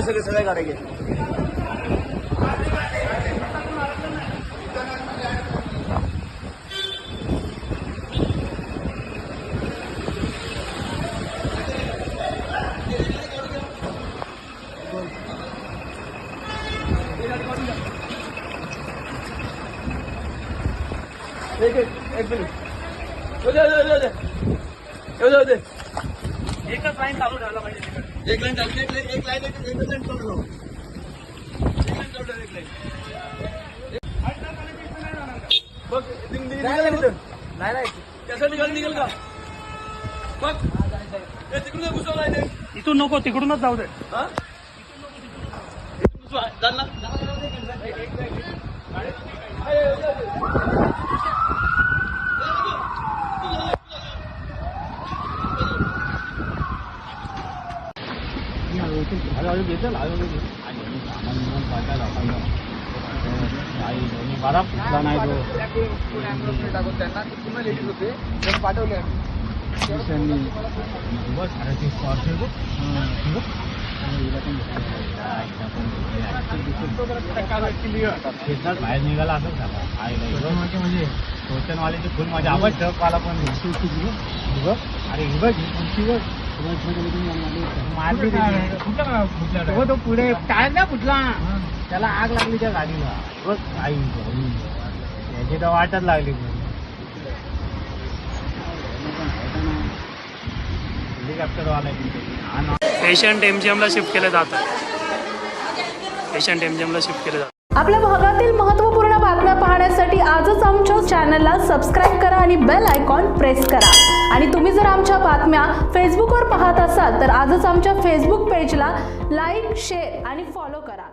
सगळे सगळ्या गाड्या घे. एक एक एक मिनिट. एकच लाईन चालू राहायला पाहिजे एक लाईन चालू एक लाईन एक लाईन एक एकच लाईन चालू. एक लाईन चालू एक लाईन बघ? नाही नाही त्यासाठी निघाल निघेल का? बघ. तिकडून. इथून नको तिकडूनच जाऊ दे. हा? इथून घुसवा. चाल ना. बरा फुटला नाही तो टाकून त्यांना ते पुन्हा लेडीज होते त्यांना पाठवले बाहेर निघाला असं सांगा म्हणजे टोचनवाल्याची फुल माझ्या आवाज ट्रकवाला पण अरे ही बघ ही पुढची बघ मारली त्याची. तो तो पुढे टायर ना फुटला त्याला आग लागली त्या गाडीला. बघ आई याची तर वाटच लागली हेलिकॉप्टर वाला पेशंट एमजीएमला शिफ्ट केले जातात पेशंट एमजीएमला शिफ्ट केले जातात आपल्या भागातील महत्त्वपूर्ण बातम्या पाहण्यासाठी आजच आमच्या चॅनलला सबस्क्राईब करा आणि बेल आयकॉन प्रेस करा. आणि तुम्ही जर आमच्या बातम्या फेसबुकवर पाहत असाल तर आजच आमच्या फेसबुक पेजला लाईक शेअर आणि फॉलो करा.